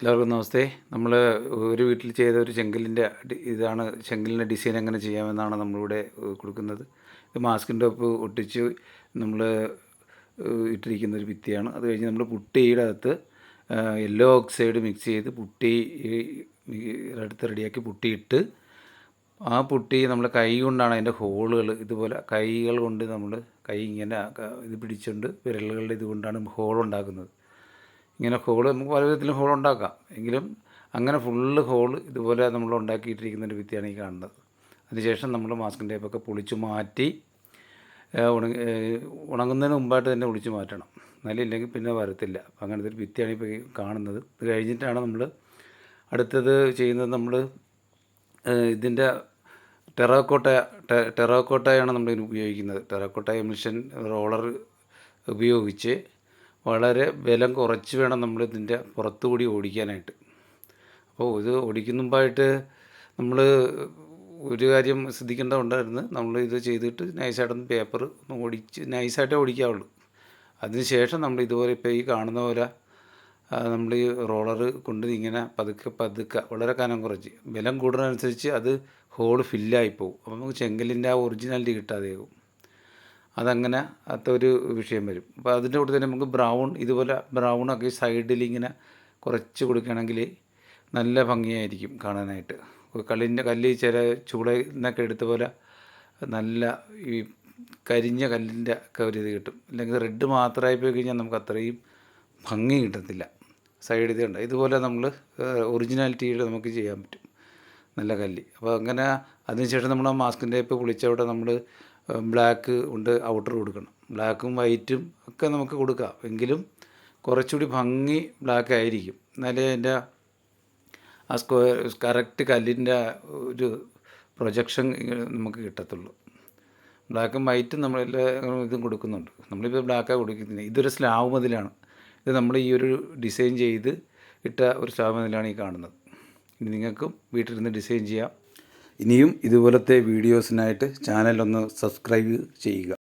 എല്ലാവർക്കും നമസ്തേ. നമ്മൾ ഒരു വീട്ടിൽ ചെയ്ത ഒരു ചെങ്കലിന്റെ ഇതാണ് ചെങ്കലിന്റെ ഡിസൈൻ എങ്ങനെ ചെയ്യാമെന്നാണ് നമ്മളിവിടെ കൊടുക്കുന്നത്. ഇത് മാസ്കിന്റെ ഒപ്പ് ഒട്ടിച്ച് നമ്മൾ ഇട്ടിരിക്കുന്ന ഒരു ഭിത്തിയാണ്. അത് കഴിഞ്ഞ് നമ്മൾ പുട്ടിയുടെ അകത്ത് യെല്ലോ ഓക്സൈഡ് മിക്സ് ചെയ്ത് പുട്ടി ഈ റെഡിയാക്കി പുട്ടിയിട്ട് ആ പുട്ടി നമ്മൾ കൈ കൊണ്ടാണ് അതിന്റെ ഹോളുകൾ ഇതുപോലെ കൈകൾ കൊണ്ട് നമ്മൾ കൈ ഇങ്ങനെ ഇത് പിടിച്ചുകൊണ്ട് വിരലുകളുടെ ഇതുകൊണ്ടാണ് ഹോൾ ഉണ്ടാക്കുന്നത് ഇങ്ങനെ ഹോൾ നമുക്ക് പല വിധത്തിലും ഹോൾ ഉണ്ടാക്കാം. എങ്കിലും അങ്ങനെ ഫുള്ള് ഹോൾ ഇതുപോലെ നമ്മൾ ഉണ്ടാക്കിയിട്ടിരിക്കുന്ന ഒരു ഭിത്തിയാണ് ഈ കാണുന്നത്. അതിനുശേഷം നമ്മൾ മാസ്കിൻ ടേപ്പൊക്കെ പൊളിച്ചു മാറ്റി ഉണങ്ങി ഉണങ്ങുന്നതിന് മുമ്പായിട്ട് തന്നെ ഒളിച്ചു മാറ്റണം. എന്നാലും ഇല്ലെങ്കിൽ പിന്നെ വരത്തില്ല. അപ്പം അങ്ങനത്തെ ഒരു ഭിത്തിയാണ് ഇപ്പോൾ കാണുന്നത്. ഇത് കഴിഞ്ഞിട്ടാണ് നമ്മൾ അടുത്തത് ചെയ്യുന്നത് നമ്മൾ ഇതിന്റെ ടെറാക്കോട്ട ടെറാക്കോട്ടയാണ് നമ്മൾ ഉപയോഗിക്കുന്നത്. ടെറാക്കോട്ട എമിഷൻ റോളർ ഉപയോഗിച്ച് വളരെ ബലം കുറച്ച് വേണം നമ്മൾ ഇതിന്റെ പുറത്തുകൂടി ഓടിക്കാനായിട്ട്. അപ്പോൾ ഇത് ഓടിക്കുന്നുമ്പായിട്ട് നമ്മൾ ഒരു കാര്യം ശ്രദ്ധിക്കേണ്ട ഉണ്ടായിരുന്നു നമ്മൾ ഇത് ചെയ്തിട്ട് നൈസായിട്ടൊന്ന് പേപ്പർ ഒന്ന് ഓടിച്ച് നൈസായിട്ടേ ഓടിക്കാവുള്ളൂ. അതിനുശേഷം നമ്മൾ ഇതുപോലെ ഇപ്പോൾ ഈ കാണുന്ന പോലെ നമ്മൾ ഈ റോളർ കൊണ്ട് ഇങ്ങനെ പതുക്കെ പതുക്കെ വളരെ കനം കുറച്ച്. ബലം കൂടുന്നതനുസരിച്ച് അത് ഹോൾ ഫില്ലായി പോകും അപ്പോൾ നമുക്ക് ചെങ്കലിന്റെ ആ ഒറിജിനാലിറ്റി കിട്ടാതെയാകും അതങ്ങനെ അതൊരു വിഷയം വരും. അപ്പോൾ അതിന്റെ കൂടെ തന്നെ നമുക്ക് ബ്രൗൺ ഇതുപോലെ ബ്രൗണൊക്കെ സൈഡിൽ ഇങ്ങനെ കുറച്ച് കൊടുക്കുകയാണെങ്കിൽ നല്ല ഭംഗിയായിരിക്കും കാണാനായിട്ട്. കല്ലിന്റെ കല്ല് ചില ചൂട് എന്നൊക്കെ എടുത്ത പോലെ നല്ല ഈ കരിഞ്ഞ കല്ലിന്റെ ഒക്കെ ഒരു ഇത് കിട്ടും. അല്ലെങ്കിൽ റെഡ് മാത്രമായി പോയി കഴിഞ്ഞാൽ നമുക്ക് അത്രയും ഭംഗി കിട്ടത്തില്ല. സൈഡ് ഇത് ഉണ്ട് ഇതുപോലെ നമ്മൾ ഒറിജിനാലിറ്റിയിൽ നമുക്ക് ചെയ്യാൻ പറ്റും. നല്ല കല്ല്. അപ്പോൾ അങ്ങനെ അതിനുശേഷം നമ്മൾ ആ മാസ്കിന്റെ ടേപ്പ് പൊളിച്ചവിടെ നമ്മൾ ബ്ലാക്ക് ഉണ്ട് ഔട്ടർ കൊടുക്കണം. ബ്ലാക്കും വൈറ്റും ഒക്കെ നമുക്ക് കൊടുക്കാം. എങ്കിലും കുറച്ചുകൂടി ഭംഗി ബ്ലാക്ക് ആയിരിക്കും. എന്നാലേ അതിന്റെ ആ സ്ക്വയർ കറക്റ്റ് കല്ലിന്റെ ഒരു പ്രൊജക്ഷൻ നമുക്ക് കിട്ടത്തുള്ളൂ. ബ്ലാക്കും വൈറ്റും നമ്മളെല്ലാ ഇതും കൊടുക്കുന്നുണ്ട്. നമ്മളിപ്പോൾ ബ്ലാക്കാണ് കൊടുക്കുന്നത് ഇതൊരു സ്ലാവ് മതിലാണ്. ഇത് നമ്മൾ ഈ ഒരു ഡിസൈൻ ചെയ്ത് ഇട്ട ഒരു സ്ലാവ് മതിലാണ് ഈ കാണുന്നത്. ഇനി നിങ്ങൾക്കും വീട്ടിലിരുന്ന് ഡിസൈൻ ചെയ്യാം. ഇനിയും ഇതുപോലത്തെ വീഡിയോസിനായിട്ട് ചാനലൊന്ന് സബ്സ്ക്രൈബ് ചെയ്യുക.